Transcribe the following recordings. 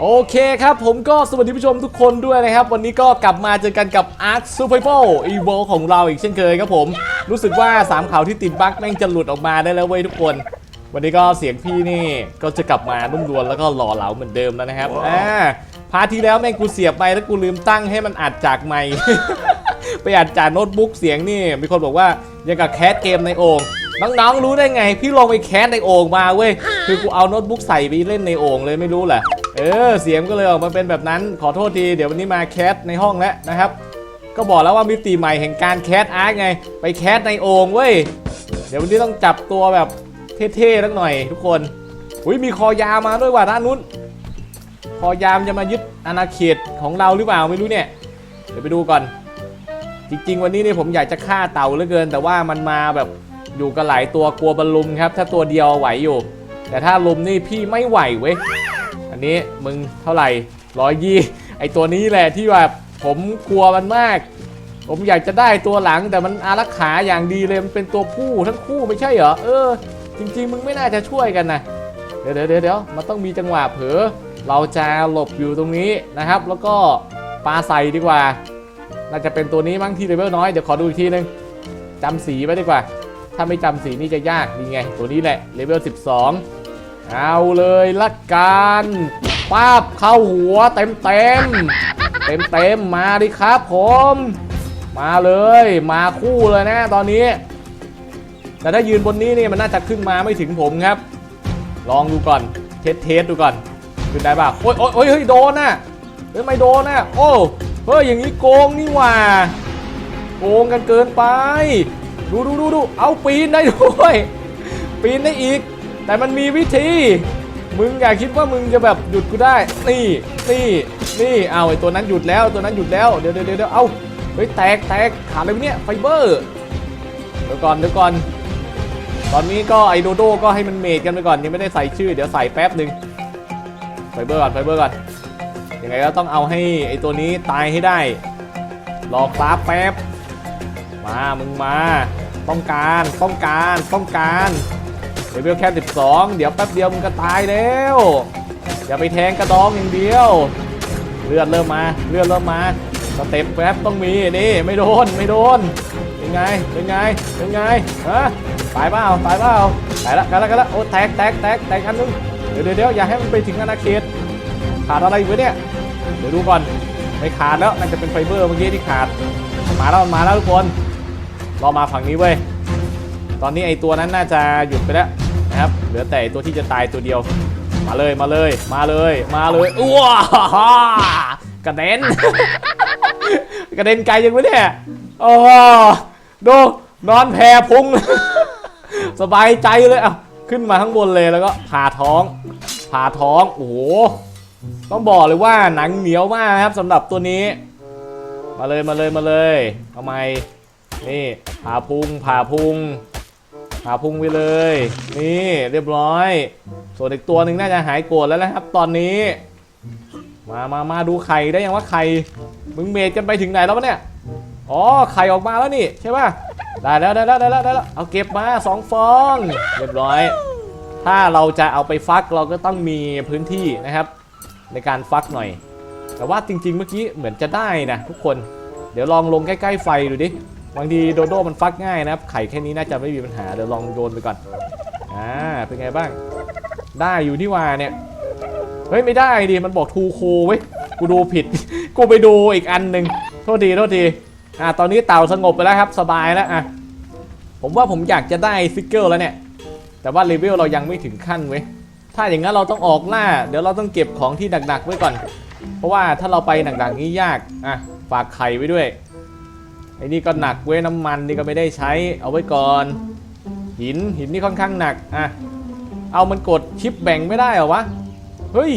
โอเคครับผมก็สวัสดีผู้ชมทุกคนด้วยนะครับ วันนี้ก็กลับมาเจอกันกับ Ark Survival Evo ของเราอีกเช่นเคยครับผม รู้สึกว่า 3ข่าวที่ติดบั๊กแม่งจะหลุดออกมาได้แล้วเว้ยทุกคน วันนี้ก็เสียงพี่นี่ก็จะกลับมานุ่มนวลแล้วก็หล่อเหลาเหมือนเดิมแล้วนะครับอ่าพาร์ทที่แล้วแม่งกูเสียบไปแล้วกูลืมตั้งให้มันอัดจากไมค์ ไปอัดจากโน้ตบุ๊กเสียงนี่มีคนบอกว่ายังกับแคสเกมในโอ่งน้องๆรู้ได้ไง พี่ลงไปแคสในโอ่งมาเว้ยคือกูเอาโน้ตบุ๊กใส่ไปเล่นในโอ่งเลยไม่รู้แหละ เออเสียงก็เลยออกมาเป็นแบบนั้น ขอโทษทีเดี๋ยววันนี้มาแคสในห้องแล้วนะครับ ก็บอกแล้วว่ามิติใหม่แห่งการแคสอาร์ตไง ไปแคสในโอ่งเว้ย เดี๋ยววันนี้ต้องจับตัวแบบเท่ๆสักหน่อย ทุกคนอุ้ยมีคอยามาด้วยว่ะด้านนู้น คอยามจะมายึดอาณาเขตของเราหรือเปล่าไม่รู้เนี่ย เดี๋ยวไปดูก่อน จริง ๆ วันนี้เนี่ยผมอยากจะฆ่าเต่าเหลือเกิน แต่ว่ามันมาแบบอยู่กับหลายตัวกลัวบรรลุมครับ ถ้าตัวเดียวไหวอยู่ แต่ถ้าลุมนี่พี่ไม่ไหวเว้ย อันนี้มึงเท่าไหร่ร้อยยี่ไอตัวนี้แหละที่แบบผมกลัวมันมาก ผมอยากจะได้ตัวหลังแต่มันอารักขาอย่างดีเลยมันเป็นตัวผู้ทั้งคู่ไม่ใช่เหรอเออ จริง ๆ มึงไม่น่าจะช่วยกันนะเดี๋ยวเดี๋ยวเดี๋ยวมันต้องมีจังหวะเผลอเราจะหลบอยู่ตรงนี้นะครับ แล้วก็ปลาใส่ดีกว่า น่าจะเป็นตัวนี้มั้งที่เลเวลน้อยเดี๋ยวขอดูอีกทีนึงจำสีไว้ดีกว่า ถ้าไม่จำสีนี่จะยากนี่ไง ตัวนี้แหละเลเวล12 เอาเลยละกันป้าบเข้าหัวเต็มเต็มเต็มเต็มมาดิครับผม มาเลยมาคู่เลยนะตอนนี้ แต่ถ้ายืนบนนี้นี่มันน่าจะขึ้นมาไม่ถึงผมครับ ลองดูก่อนเทสเทสดูก่อนขึ้นได้ป่ะโอ้ยโอ้ยโอ้ยเฮ้ยโดนน่ะเฮ้ยไม่โดนน่ะโอ้เฮ้ยอย่างนี้โกงนี่หว่าโกงกันเกินไป ดูดูดูดูเอาปีนได้ด้วย ปีนได้อีก แต่มันมีวิธี มึงอย่าคิดว่ามึงจะแบบหยุดกูได้ นี่ นี่ นี่ เอาไอ้ตัวนั้นหยุดแล้ว ตัวนั้นหยุดแล้ว เดี๋ยวเดี๋ยวเดี๋ยวเอาเฮ้ยแตกแตกขาดอะไรเนี่ยไฟเบอร์ เดี๋ยวก่อนเดี๋ยวก่อน ตอนนี้ก็ไอโดโดก็ให้มันเมดกันไปก่อนยังไม่ได้ใส่ชื่อ เดี๋ยวใส่แป๊บหนึ่งไฟเบอร์ก่อนไฟเบอร์ก่อน ยังไงก็ต้องเอาให้ไอตัวนี้ตายให้ได้รอคราฟแป๊บ มา มึงมา ต้องการ ต้องการ ต้องการ เลเวลแค่12 เดี๋ยวแป๊บเดียวมึงก็ตายแล้ว อย่าไปแทงกระดองอย่างเดียว เลือดเริ่มมา เลือดเริ่มมาสเต็ปแป๊บต้องมีนี่ไม่โดนไม่โดนเป็นไงเป็นไงเป็นไงฮะตายเปล่าตายเปล่าตายละกันละกันละโอ้แตกแตกแตกแตกอันนึงเดี๋ยวเดี๋ยวอย่าให้มันไปถึงอาณาเขตขาดอะไรอยู่วะเนี่ยเดี๋ยวดูก่อนไม่ขาดแล้วน่าจะเป็นไฟเบอร์เมื่อกี้ที่ขาดมาแล้วมาแล้วทุกคนรอมาฝั่งนี้เว้ยตอนนี้ไอตัวนั้นน่าจะหยุดไปแล้ว นะครับ เหลือแต่ตัวที่จะตายตัวเดียว มาเลยมาเลย มาเลยมาเลยอ้วกระเด็นกระเด็นไกลยังวะเนี่ยโอ้ดูนอนแผ่พุง สบายใจเลยอะขึ้นมาข้างบนเลยแล้วก็ผ่าท้องผ่าท้องโอ้โหต้องบอกเลยว่าหนังเหนียวมากนะครับสำหรับตัวนี้ มาเลยมาเลยมาเลยทำไมนี่ผ่าพุงผ่าพุง ผ่าพุงไปเลย นี่เรียบร้อย ส่วนอีกตัวหนึ่งน่าจะหายโกรธแล้วนะครับ ตอนนี้ มามามาดูไข่ได้ยังว่าไข่ มึงเมดกันไปถึงไหนแล้ววะเนี่ย อ๋อไข่ออกมาแล้วนี่ใช่ป่ะ ได้แล้วได้แล้วได้แล้วได้แล้ว เอาเก็บมาสองฟอง เรียบร้อย ถ้าเราจะเอาไปฟักเราก็ต้องมีพื้นที่นะครับ ในการฟักหน่อย แต่ว่าจริง ๆ เมื่อกี้เหมือนจะได้นะทุกคน เดี๋ยวลองลงใกล้ ๆ ไฟดูดิ บางทีโดโดมันฟักง่ายนะครับ ไข่แค่นี้น่าจะไม่มีปัญหา เดี๋ยวลองโยนไปก่อน อ่า เป็นไงบ้าง ได้อยู่ที่ว่าเนี่ย เฮ้ย ไม่ได้ดิ มันบอกทูโคเว้ย กูดูผิด กูไปดูอีกอันหนึ่งโทษทีโทษทีอ่า ตอนนี้เต่าสงบไปแล้วครับ สบายแล้วอะ ผมว่าผมอยากจะได้ฟิกเกอร์แล้วเนี่ย แต่ว่าเลเวลเรายังไม่ถึงขั้นเว้ย ถ้าอย่างนั้นเราต้องออกล่า เดี๋ยวเราต้องเก็บของที่หนักๆไว้ก่อน เพราะว่าถ้าเราไปหนักๆนี้ยาก อะ ฝากไข่ไว้ด้วย ไอ้นี่ก็หนักเว้ยน้ำมันนี่ก็ไม่ได้ใช้เอาไว้ก่อน หินหินนี่ค่อนข้างหนักอะเอามันกดชิปแบ่งไม่ได้เหรอวะเฮ้ย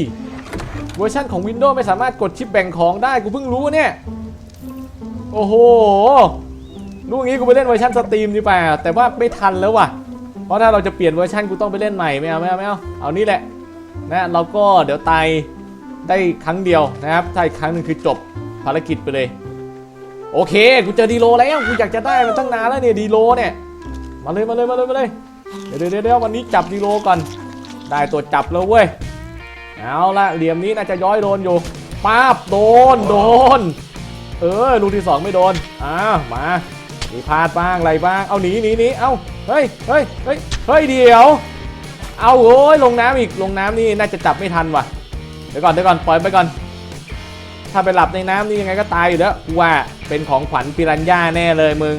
เวอร์ชันของ Windows ไม่สามารถกดชิปแบ่งของได้กูเพิ่งรู้เนี่ยโอ้โหรู้งี้กูไปเล่นเวอร์ชันสตรีมดีป่าแต่ว่าไม่ทันแล้วว่ะ เพราะถ้าเราจะเปลี่ยนเวอร์ชันกูต้องไปเล่นใหม่ไม่เอาไม่เอาไม่เอาเอานี่แหละนะเราก็เดี๋ยวตายได้ครั้งเดียวนะครับถ้าอีกครั้งหนึ่งคือจบภารกิจไปเลย โอเค กูเจอดีโลแล้ว กูอยากจะได้มันตั้งนานแล้วเนี่ยดีโลเนี่ย มาเลยมาเลยมาเลยมาเลย เดี๋ยวเดี๋ยววันนี้จับดีโลก่อน ได้ตัวจับแล้วเว้ย เอาละเหลี่ยมนี้น่าจะย้อยโดนอยู่ป้าบโดนโดน เออลูกที่สองไม่โดน อ้าวมามีพลาดบ้างอะไรบ้าง เอาหนีหนีหนี เอาเฮ้ยเฮ้ยเฮ้ยเฮ้ยเดี๋ยว เอาโอ้ยลงน้ำอีกลงน้ำนี่น่าจะจับไม่ทันว่ะ เดี๋ยวก่อนเดี๋ยวก่อนปล่อยไปก่อน ถ้าไปหลับในน้ำนี่ยังไงก็ตายอยู่แล้วว่าเป็นของขวัญปิรันย่าแน่เลยมึง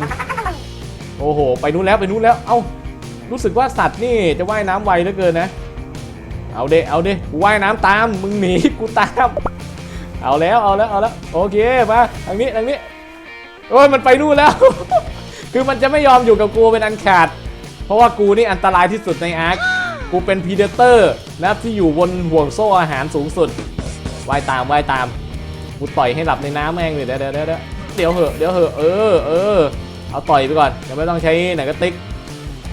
โอ้โห ไปนู้นแล้วไปนู้นแล้ว เอ้า รู้สึกว่าสัตว์นี่จะว่ายน้ำไวเหลือเกินนะ เอาเดเอาเดกูว่ายน้ำตาม มึงหนีกูตาม เอาแล้วเอาแล้วเอาแล้วโอเคมาทางนี้ทางนี้โอ้ยมันไปนู่นแล้ว คือมันจะไม่ยอมอยู่กับกูเป็นอันขาด เพราะว่ากูนี่อันตรายที่สุดในอาร์คกูเป็นพีเดเตอร์นะที่อยู่บนห่วงโซ่อาหารสูงสุดว่ายตามว่ายตาม กูต่อยให้หลับในน้ำแม่งเลยเดี๋ยวเดี๋ยวเดี๋ยวเดี๋ยวเดี๋ยวเหอะเดี๋ยวเหอะเออเออเอาต่อยไปก่อนยังไม่ต้องใช้หนังกระติก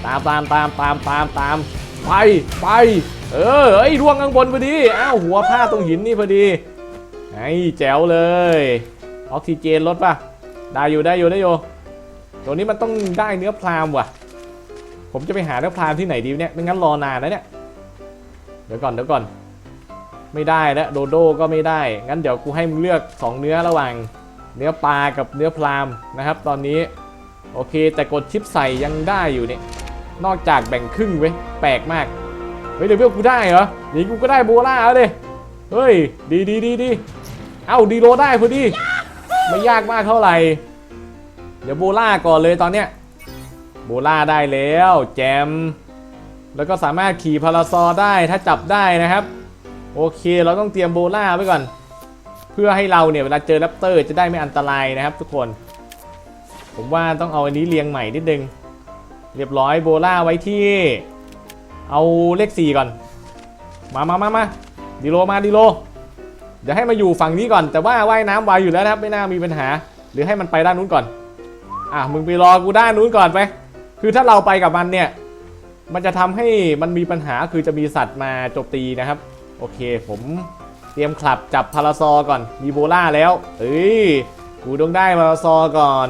ตามตามตามตามตามตามไปไปเออไอ้ร่วงข้างบนพอดีอ้าวหัวพลาดตรงหินนี่พอดีไอ้แจ๋วเลยออกซิเจนลดป่ะได้อยู่ได้อยู่ได้อยู่ตัวนี้มันต้องได้เนื้อพรามว่ะ ผมจะไปหาเนื้อพรามที่ไหนดีเนี่ยไม่งั้นรอนานนะเนี่ยเดี๋ยวก่อนเดี๋ยวก่อน ไม่ได้แล้วโดโดก็ไม่ได้ งั้นเดี๋ยวกูให้มึงเลือก 2 เนื้อระหว่าง เนื้อปลากับเนื้อพรามนะครับ ตอนนี้โอเค แต่กดชิปใส่ยังได้อยู่เนี่ยนอกจากแบ่งครึ่งเว้ยแปลกมากเฮ้ยเดี๋ยวเพื่อกูได้เหรอนี้กูก็ได้โบล่าแล้วดิเฮ้ยดีดีดีดีเอ้าดีโลได้พอดีไม่ยากมากเท่าไหร่ เดี๋ยวโบล่าก่อนเลยตอนเนี้ยโบล่าได้แล้ว แจม แล้วก็สามารถขี่พาราซอได้ถ้าจับได้นะครับ โอเค เราต้องเตรียมโบล่าไว้ก่อน เพื่อให้เราเนี่ยเวลาเจอแรปเตอร์จะได้ไม่อันตรายนะครับทุกคน ผมว่าต้องเอาอันนี้เรียงใหม่นิดนึง เรียบร้อยโบล่าไว้ที่ เอาเลข 4 ก่อน มามามามาดีโลมาดีโลเดี๋ยวให้มาอยู่ฝั่งนี้ก่อน แต่ว่าว่ายน้ำไวอยู่แล้วนะครับไม่น่ามีปัญหา หรือให้มันไปด้านนู้นก่อน อะมึงไปรอกูด้านนู้นก่อนไป คือถ้าเราไปกับมันเนี่ย มันจะทำให้มันมีปัญหาคือจะมีสัตว์มาโจมตีนะครับ โอเคผมเตรียมคลับจับพาราซอก่อนมีโบล่าแล้ว เอ้ยกูต้องได้พาราซอก่อน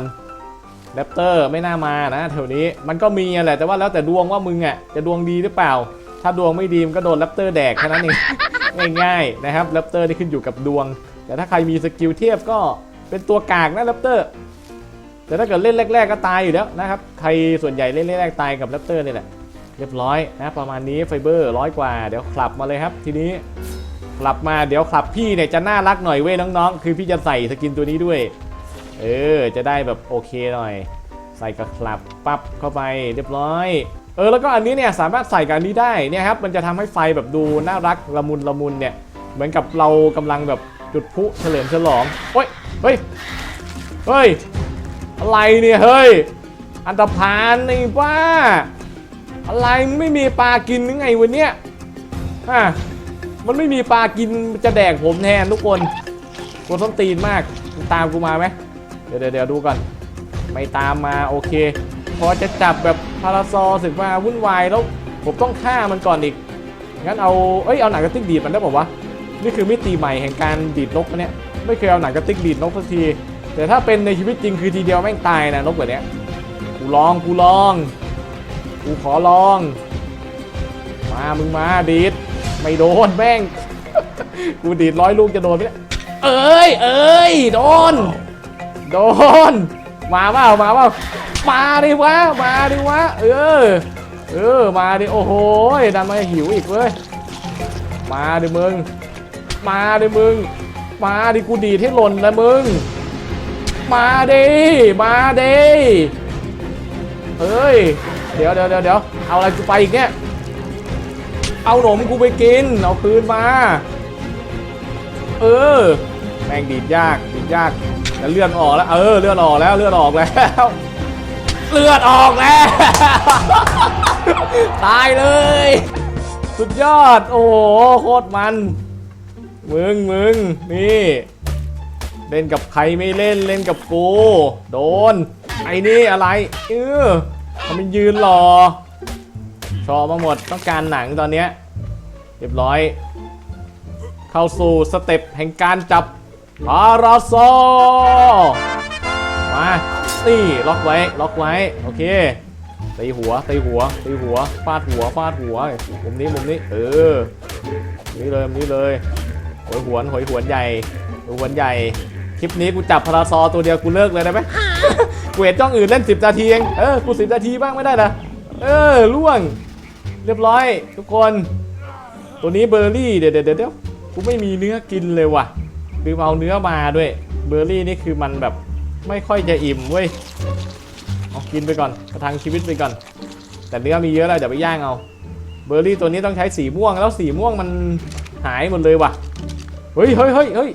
แรปเตอร์ไม่น่ามานะแถวนี้มันก็มีอะแหละแต่ว่าแล้วแต่ดวงว่ามึงอะจะดวงดีหรือเปล่า ถ้าดวงไม่ดีมันก็โดนแรปเตอร์แดกแค่นั้นเองง่ายๆนะครับแรปเตอร์นี่ขึ้นอยู่กับดวง แต่ถ้าใครมีสกิลเทียบก็เป็นตัวกากนะแรปเตอร์แต่ถ้าเกิดเล่นแรก ๆ ก็ตายอยู่แล้วนะครับใครส่วนใหญ่เล่นแรกๆตายกับแรปเตอร์นี่แหละ เรียบร้อยนะประมาณนี้ไฟเบอร์ร้อยกว่าเดี๋ยวขับมาเลยครับ ทีนี้ขับมาเดี๋ยวขับพี่เนี่ยจะน่ารักหน่อยเว้ยน้องๆ คือพี่จะใส่สกินตัวนี้ด้วย เออจะได้แบบโอเคหน่อย ใส่กับคลับปั๊บเข้าไปเรียบร้อยเออแล้วก็อันนี้เนี่ยสามารถใส่กับอันนี้ได้เนี่ยครับมันจะทำให้ไฟแบบดูน่ารักละมุนละมุนเนี่ยเหมือนกับเรากำลังแบบจุดพุเฉลิมฉลองโอ้ยเฮ้ยเฮ้ยอะไรเนี่ยเฮ้ยอันตรพานไอ้บ้า อะไรไม่มีปลากินหรือไงวันเนี้ยฮะมันไม่มีปลากินจะแดกผมแทนทุกคนกลัวส้นตีนมากตามกูมาไหมเดี๋ยวเดี๋ยวดูก่อน ไม่ตามมาโอเค พอจะจับแบบพาราซอสึกมาวุ่นวายแล้ว ผมต้องฆ่ามันก่อนอีก งั้นเอา เอ้ยเอาหนังกระติกดีดมันได้ป่าวะ นี่คือมิติใหม่แห่งการดีดนกเนี่ย ไม่เคยเอาหนังกระติกดีดนกสักที แต่ถ้าเป็นในชีวิตจริงคือทีเดียวแม่งตายนะนกแบบเนี้ยกูลองกูลอง กูขอลอง มามึงมาดีดไม่โดนแม่ง กูดีดร้อยลูกจะโดนไหมเอ้ยเอ้ยโดน โดน มาเปล่ามาเปล่ามาดิวะมาดิวะเออ เออมาดิโอ้โหดันมาหิวอีกเว้ยมาดิมึง มาดิมึง มาดิกูดีดให้หล่นแล้วมึง มาดิมาดิเฮ้ย เดี๋ยวเดี๋ยวเดี๋ยวเอาอะไรกูไปอีกเนี่ย เอาหนมกูไปกิน เอาคืนมา เออ แม่งดีดยากดีดยากแล้วเลือดออกแล้ว เออ เลือดออกแล้ว เลือดออกแล้ว เลือดออกแล้ว ตายเลย สุดยอด โอ้โห โคตรมัน มึงมึงนี่ เล่นกับใครไม่เล่น เล่นกับกู โดน ไอ้นี่อะไร เออ ทำเป็นยืนรอ ชอบมาหมดต้องการหนังตอนเนี้ยเรียบร้อย เข้าสู่สเต็ปแห่งการจับพาราโซมานี่ล็อกไว้ล็อกไว้ โอเคตีหัวตีหัวตีหัวฟาดหัวฟาดหัวมุมนี้มุมนี้เออนี่เลยมนี้เลยหอยหวนหอยหวนใหญ่หอยหวนใหญ่ คลิปนี้กูจับพาราซอตัวเดียวกูเลิกเลยได้ไหม เห็นจ้องอื่นเล่น 10 นาทีเอง เออ กู 10 นาทีบ้างไม่ได้นะเออล่วง เรียบร้อย ทุกคน ตัวนี้เบอร์รี่ เดี๋ยวเดี๋ยวเดี๋ยวกูไม่มีเนื้อกินเลยว่ะลืมเอาเนื้อมาด้วย เบอร์รี่นี่คือมันแบบไม่ค่อยจะอิ่มเว้ยเอากินไปก่อนประทังชีวิตไปก่อน แต่เนื้อมีเยอะแล้วเดี๋ยวไปย่างเอา เบอร์รี่ตัวนี้ต้องใช้สีม่วงแล้วสีม่วงมันหายหมดเลยว่ะ เฮ้ยเฮ้ยเฮ้ยเฮ้ย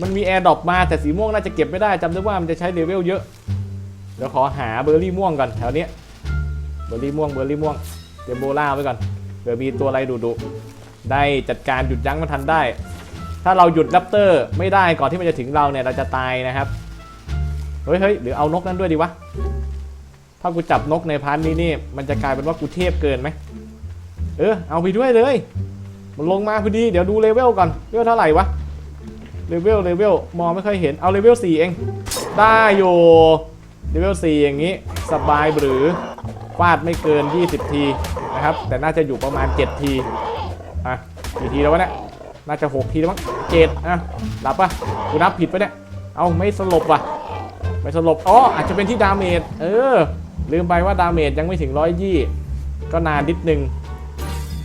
มันมีแอร์ดรอปมาแต่สีม่วงน่าจะเก็บไม่ได้จำได้ว่ามันจะใช้เลเวลเยอะ เดี๋ยวขอหาเบอร์รี่ม่วงก่อนแถวเนี้ยเบอร์รี่ม่วงเบอร์รี่ม่วงเตรียมโบล่าไว้ก่อนเผื่อมีตัวอะไรดุดุๆได้จัดการหยุดยั้งมันทันได้ ถ้าเราหยุดแรปเตอร์ไม่ได้ก่อนที่มันจะถึงเราเนี่ยเราจะตายนะครับเฮ้ยเฮ้ยหรือเอานกนั้นด้วยดีวะถ้ากูจับนกในพาร์ทนี้นี่มันจะกลายเป็นว่ากูเทพเกินไหมเออเอาไปด้วยเลย มันลงมาพอดีเดี๋ยวดูเลเวลก่อนเลเวลเท่าไหร่วะเลเวลเลเวลมองไม่ค่อยเห็นเอาเลเวล4เองได้อยู่ เลเวล4อย่างนี้ สบายหรือฟาดไม่เกิน 20 ทีนะครับ แต่น่าจะอยู่ประมาณ 7 ทีอะกี่ทีแล้ววะเนี่ยน่าจะ 6 ทีแล้วมั้งเจ็ดอะหลับปะกูนับผิดปะเนี่ยเอาไม่สลบว่ะไม่สลบอ๋ออาจจะเป็นที่ดาเมจเออ ลืมไปว่าดาเมจยังไม่ถึงร้อยยี่ก็นานนิดนึง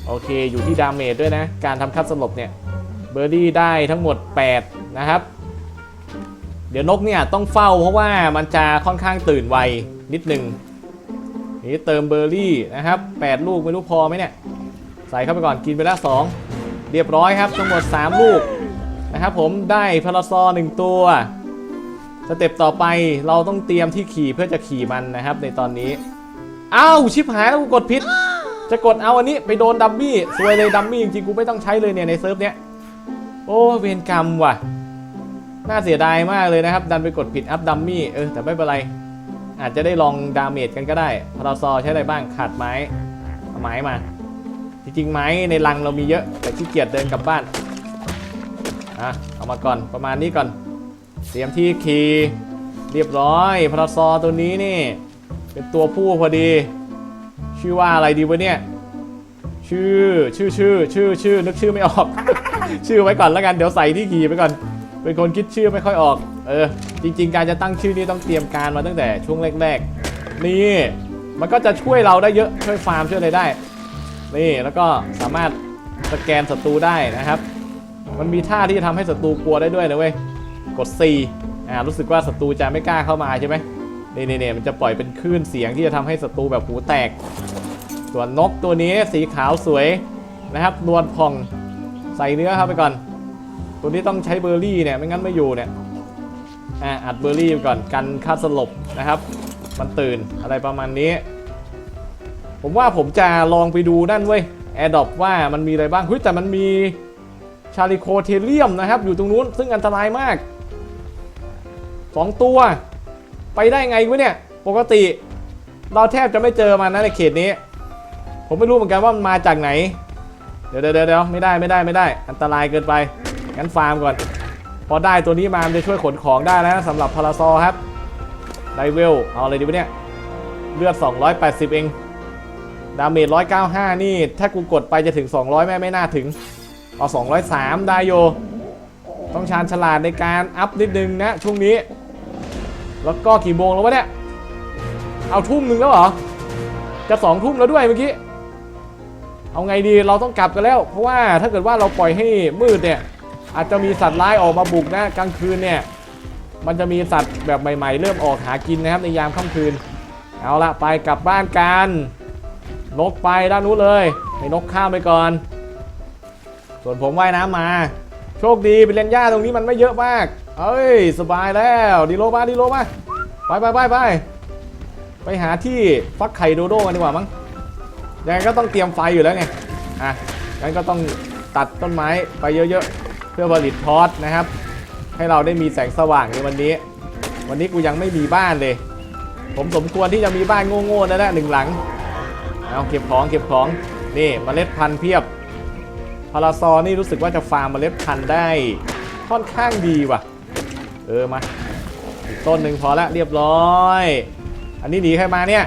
โอเคอยู่ที่ดาเมจด้วยนะ การทำคัดสลบเนี่ยเบอร์ดี้ได้ทั้งหมด 8 นะครับ เดี๋ยวนกเนี่ยต้องเฝ้าเพราะว่ามันจะค่อนข้างตื่นไวนิดนึงนี่เติมเบอร์รี่นะครับ 8 ลูกไม่รู้พอไหมเนี่ย ใส่เข้าไปก่อนกินไปแล้ว2เรียบร้อยครับทั้งหมด 3 ลูกนะครับผมได้พาราซอหนึ่งตัวสเต็ปต่อไปเราต้องเตรียมที่ขี่เพื่อจะขี่มันนะครับ ในตอนนี้อ้าวชิบหายแล้วกูกดผิดจะกดเอาอันนี้ไปโดนดัมมี่สวยเลยดัมมี่จริงๆกูไม่ต้องใช้เลยเนี่ยในเซิร์ฟเนี้ยโอ้เวรกรรมว่ะ น่าเสียดายมากเลยนะครับ ดันไปกดผิดอัพดัมมี่เออแต่ไม่เป็นไร อาจจะได้ลองดาเมจกันก็ได้พาราซอใช้อะไรบ้างขาดไม้เอาไม้มา จริงๆไม้ในรังเรามีเยอะแต่ขี้เกียจเดินกลับบ้านอะเอามาก่อนประมาณนี้ก่อน เตรียมที่คีเรียบร้อยพาราซอตัวนี้นี่ เป็นตัวผู้พอดี ชื่อว่าอะไรดีวะเนี่ยชื่อชื่อชื่อชื่อชื่อนึกชื่อไม่ออก ชื่อไว้ก่อนแล้วกันเดี๋ยวใส่ที่คีย์ไปก่อน เป็นคนคิดชื่อไม่ค่อยออก เออ จริง ๆ การจะตั้งชื่อนี่ต้องเตรียมการมาตั้งแต่ช่วงแรกๆ นี่ มันก็จะช่วยเราได้เยอะ ช่วยฟาร์มช่วยอะไรได้ นี่ แล้วก็สามารถสแกนศัตรูได้นะครับ มันมีท่าที่จะทำให้ศัตรูกลัวได้ด้วยนะเว้ย กด C อ่า รู้สึกว่าศัตรูจะไม่กล้าเข้ามาใช่ไหมนี่นี่มันจะปล่อยเป็นคลื่นเสียงที่จะทำให้ศัตรูแบบหูแตก ส่วนนกตัวนี้สีขาวสวยนะครับ นวลพองใส่เนื้อเข้าไปก่อน ตัวนี้ต้องใช้เบอร์รี่เนี่ยไม่งั้นไม่อยู่เนี่ยอ่าอัดเบอร์รี่ไปก่อนกันค่าสลบนะครับ มันตื่นอะไรประมาณนี้ ผมว่าผมจะลองไปดูนั่นเว้ยแอร์ดอปว่ามันมีอะไรบ้างเฮ้ยแต่มันมีชาลิโคเทเลียมนะครับ อยู่ตรงนู้นซึ่งอันตรายมากสองตัว ไปได้ไงวะเนี่ย ปกติ เราแทบจะไม่เจอมันนะในเขตนี้ ผมไม่รู้เหมือนกันว่ามันมาจากไหน เดี๋ยวเดี๋ยวเดี๋ยวไม่ได้ไม่ได้ไม่ได้ อันตรายเกินไป งั้นฟาร์มก่อน พอได้ตัวนี้มามันจะช่วยขนของได้แล้วนะสำหรับพาราซอครับ ไดเวล เอาอะไรดีวะเนี่ย เลือด 280 เอง ดาเมจ 195 นี่ ถ้ากูกดไปจะถึง 200 แม่ไม่น่าถึง เอา 203 ได้โย ต้องชาญฉลาดในการอัพนิดนึงนะช่วงนี้ แล้วก็กี่โมงแล้ววะเนี่ย เอาทุ่มหนึ่งแล้วเหรอ จะสองทุ่มแล้วด้วยเมื่อกี้เอาไงดีเราต้องกลับกันแล้ว เพราะว่าถ้าเกิดว่าเราปล่อยให้มืดเนี่ย อาจจะมีสัตว์ร้ายออกมาบุกนะกลางคืนเนี่ยมันจะมีสัตว์แบบใหม่ ๆ เริ่มออกหากินนะครับในยามค่ำคืน เอาละไปกลับบ้านกันนกไปด้านนู้นเลยให้นกข้ามไปก่อน ส่วนผมว่ายน้ำมา โชคดีไปเล่นหญ้าตรงนี้มันไม่เยอะมาก เอ้ยสบายแล้วดีโลมาดีโลมาไปไปไปไปไปหาที่ฟักไข่โดโด้กันดีกว่ามั้งยังไงก็ต้องเตรียมไฟอยู่แล้วไงอะงั้นก็ต้องตัดต้นไม้ไปเยอะๆ เพื่อผลิตทอสนะครับ ให้เราได้มีแสงสว่างในวันนี้ วันนี้กูยังไม่มีบ้านเลย ผมสมควรที่จะมีบ้านโง่ๆนั่นแหละหนึ่งหลังเอาเก็บของเก็บของนี่เมล็ดพันธุ์เพียบพาราซอนี่รู้สึกว่าจะฟาร์มเมล็ดพันธุ์ได้ค่อนข้างดีว่ะ เออมาอีกต้นหนึ่งพอละเรียบร้อย อันนี้หนีใครมาเนี่ย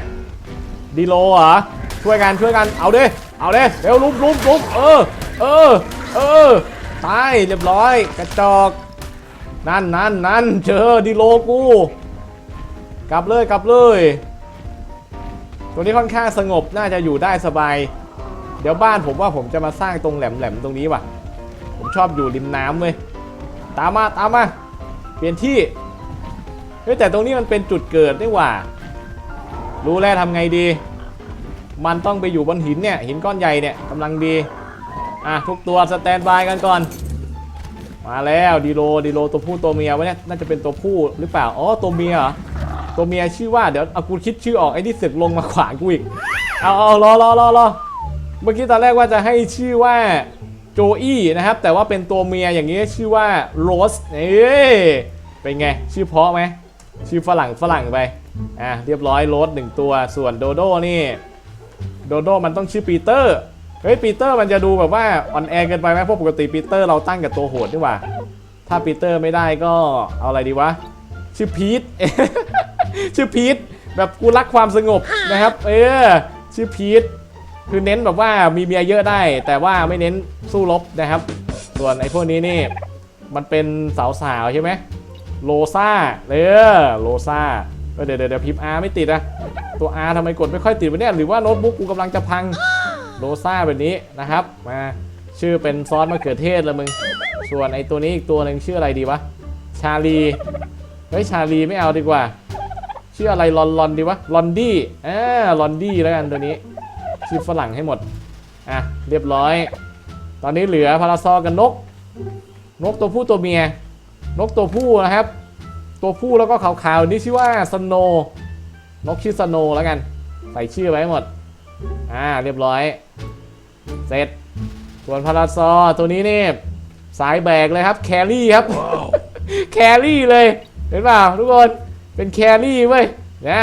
ดีโลเหรอช่วยกันช่วยกันเอาเดิเอาเดิเร็วลุมลุมลุมเออเออเออ ตายเรียบร้อย กระจอกนั่นนั่นนั่นเจอดีโลกูกลับเลยกลับเลยตัวนี้ค่อนข้างสงบน่าจะอยู่ได้สบาย เดี๋ยวบ้านผมว่าผมจะมาสร้างตรงแหลมๆตรงนี้ว่ะ ผมชอบอยู่ริมน้ำเว้ยตามมาตามมาเปลี่ยนที่เฮ้ยแต่ตรงนี้มันเป็นจุดเกิดนี่หว่า รู้แล้วทำไงดี มันต้องไปอยู่บนหินเนี่ยหินก้อนใหญ่เนี่ยกำลังดี อะทุกตัวสแตนบายกันก่อน มาแล้วดีโลดีโลตัวผู้ตัวเมียวะเนี่ยน่าจะเป็นตัวผู้หรือเปล่าอ๋อตัวเมียเหรอตัวเมียชื่อว่าเดี๋ยวเอากูคิดชื่อออกไอ้นี่เสึกลงมาขวางกูอีกเอาเอารอรอรอรอเมื่อกี้ตอนแรกว่าจะให้ชื่อว่าโจอี้นะครับ แต่ว่าเป็นตัวเมียอย่างนี้ชื่อว่าโรสเอ้ยเป็นไง ชื่อเพาะไหมชื่อฝรั่งฝรั่งไปอะเรียบร้อยโรสหนึ่งตัวส่วนโดโดนี่โดโดมันต้องชื่อปีเตอร์ ฮ้ยปีเตอร์มันจะดูแบบว่าอ่อนแอเกินไปไหมเพราะปกติปีเตอร์เราตั้งกับตัวโหดนี่หว่า ถ้าปีเตอร์ไม่ได้ก็เอาอะไรดีวะ ชื่อพีทชื่อพีทแบบกูรักความสงบนะครับ เออ ชื่อพีทคือเน้นแบบว่ามีเมียเยอะได้ แต่ว่าไม่เน้นสู้รบนะครับ ส่วนไอ้พวกนี้นี่ มันเป็นสาวๆใช่ไหมโลซาเออโลซาเดี๋ยวเดี๋ยวเดี๋ยวพิมพ์ R ไม่ติดอะตัว R ทำไมกดไม่ค่อยติดวะเนี่ยหรือว่าโน้ตบุ๊กกูกำลังจะพัง โลซ่าแบบนี้นะครับ มาชื่อเป็นซอสมะเขือเทศลยมึง ส่วนไอ้ตัวนี้อีกตัวหนึ่งชื่ออะไรดีวะ ชาลี เฮ้ย ชาลีไม่เอาดีกว่า ชื่ออะไรลอนลอนดีวะ ลอนดี้อ่าลอนดี้แล้วกันตัวนี้ ชื่อฝรั่งให้หมด อะ เรียบร้อย ตอนนี้เหลือพาราซอกับนก นกตัวผู้ตัวเมีย นกตัวผู้นะครับ ตัวผู้แล้วก็ขาวๆนี่ชื่อว่าสโนนกชื่อสโนแล้วกัน ใส่ชื่อไว้ให้หมด อ่าเรียบร้อย เสร็จส่วนพาราซอตัวนี้นี่สายแบกเลยครับแครี่ครับแครี่เลยเห็นเปล่าทุกคนเป็นแครี่เว้ยนะ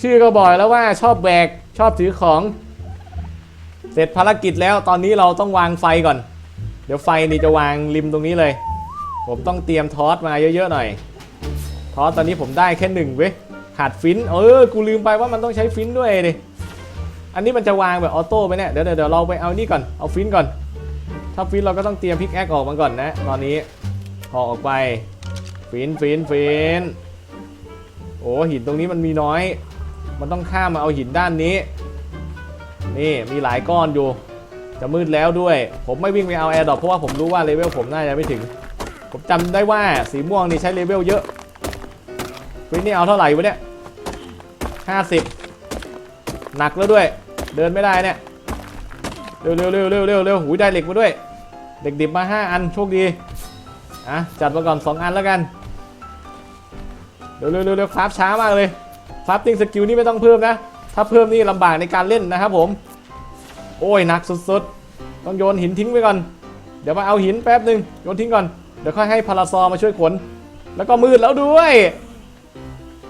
ชื่อก็บอกแล้วว่าชอบแบกชอบถือของ เสร็จภารกิจแล้วตอนนี้เราต้องวางไฟก่อน เดี๋ยวไฟนี่จะวางริมตรงนี้เลย ผมต้องเตรียมทอสมาเยอะๆหน่อย ทอสตอนนี้ผมได้แค่หนึ่งเว้ยขาดฟินเออกูลืมไปว่ามันต้องใช้ฟินด้วยดิ อันนี้มันจะวางแบบออโต้ไหมเนี่ย เดี๋ยวเดี๋ยวเราไปเอานี่ก่อน เอาฟินก่อน ถ้าฟินเราก็ต้องเตรียมพิกแอคออกมาก่อนนะ ตอนนี้ห่อออกไป ฟินฟินฟินโอ้หินตรงนี้มันมีน้อย มันต้องข้ามมาเอาหินด้านนี้ นี่มีหลายก้อนอยู่ จะมืดแล้วด้วย ผมไม่วิ่งไปเอาแอร์ดรอปเพราะว่าผมรู้ว่าเลเวลผมน่าจะไม่ถึง ผมจำได้ว่าสีม่วงนี่ใช้เลเวลเยอะฟินนี่เอาเท่าไหร่วะเนี่ยห้าสิบหนักแล้วด้วย เดินไม่ได้เนี่ย เร็วเร็วเร็วเร็วเร็วเร็วหูยได้เหล็กมาด้วยเหล็กดิบมา 5 อันโชคดีอะจัดมาก่อน 2 อันแล้วกันเร็วเร็วเร็วเร็วคราฟช้ามากเลยคราฟติ้งสกิลนี่ไม่ต้องเพิ่มนะ ถ้าเพิ่มนี่ลำบากในการเล่นนะครับผม โอ้ยหนักสุดๆ ต้องโยนหินทิ้งไปก่อน เดี๋ยวมาเอาหินแป๊บหนึ่งโยนทิ้งก่อน เดี๋ยวค่อยให้พาราซอมาช่วยขน แล้วก็มืดแล้วด้วย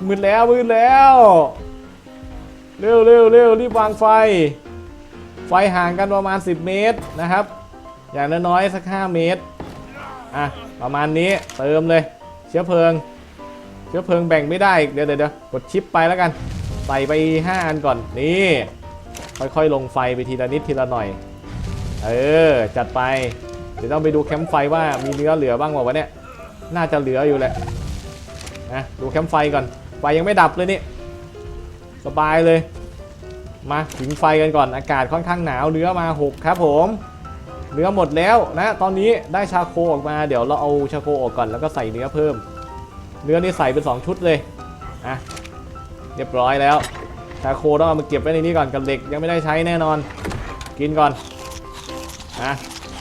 มืดแล้วมืดแล้ว เร็วเร็วเร็วรีบวางไฟ ไฟห่างกันประมาณ 10 เมตรนะครับ อย่างน้อยๆสัก 5 เมตร อะ ประมาณนี้เติมเลย เชื้อเพลิง เชื้อเพลิงแบ่งไม่ได้เดี๋ยวเดี๋ยวเดี๋ยวกดชิปไปแล้วกัน ใส่ไป 5 อันก่อน นี่ ค่อยๆ ลงไฟไปทีละนิดทีละหน่อย เออ จัดไป เดี๋ยวต้องไปดูแคมป์ไฟว่ามีเนื้อเหลือบ้างวะวะเนี่ย น่าจะเหลืออยู่แหละ นะ ดูแคมป์ไฟก่อน ไฟยังไม่ดับเลยนี่ สบายเลย มาถึงไฟกันก่อนอากาศค่อนข้างหนาวเนื้อมา 6 ครับผมเนื้อหมดแล้วนะตอนนี้ได้ชาโคออกมาเดี๋ยวเราเอาชาโคออกก่อนแล้วก็ใส่เนื้อเพิ่ม เนื้อนี่ใส่เป็น 2 ชุดเลยอะเรียบร้อยแล้วชาโคต้องเอามาเก็บไว้ในนี้ก่อนกับเหล็กยังไม่ได้ใช้แน่นอน กินก่อนอะ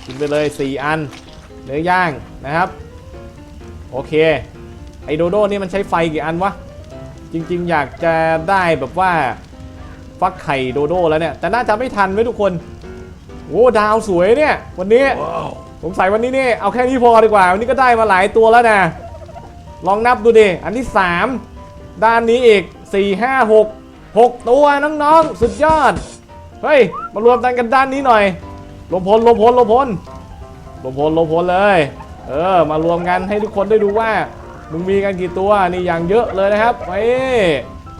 กินไปเลย 4 อัน เนื้อย่างนะครับ โอเค ไอโดโดนี่มันใช้ไฟกี่อันวะ จริง ๆ อยากจะได้แบบว่าฟักไข่โดโดแล้วเนี่ย แต่น่าจะไม่ทันไว้ยทุกคนโอ้ดาวสวยเนี่ย วันนี้สงสัยวันนี้นี่เอาแค่นี้พอดีกว่า วันนี้ก็ได้มาหลายตัวแล้วนะ ลองนับดูดิ อันที่ 3 ด้านนี้อีก 4 5 6 6 ตัวน้องๆ สุดยอด เฮ้ย มารวมกันกันด้านนี้หน่อยลมพลลมพลลมพลลมพลลมพลเลย เออ มารวมกันให้ทุกคนได้ดูว่า มึงมีกันกี่ตัวนี่อย่างเยอะเลยนะครับไโอ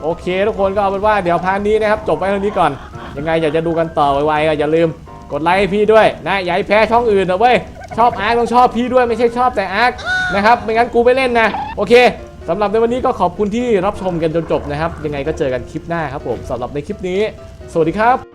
โอเค ทุกคนก็เอาเป็นว่าเดี๋ยวพาร์ทนี้นะครับจบไว้เท่านี้ก่อน ยังไงอยากจะดูกันต่อไวๆก็อย่าลืมกดไลค์ให้พี่ด้วยนะอย่าให้แพ้ช่องอื่นนะเว้ยชอบอาร์คต้องชอบพี่ด้วยไม่ใช่ชอบแต่อาร์คนะครับไม่งั้นกูไม่เล่นนะโอเคสำหรับในวันนี้ก็ขอบคุณที่รับชมกันจนจบนะครับ ยังไงก็เจอกันคลิปหน้าครับผมสำหรับในคลิปนี้ สวัสดีครับ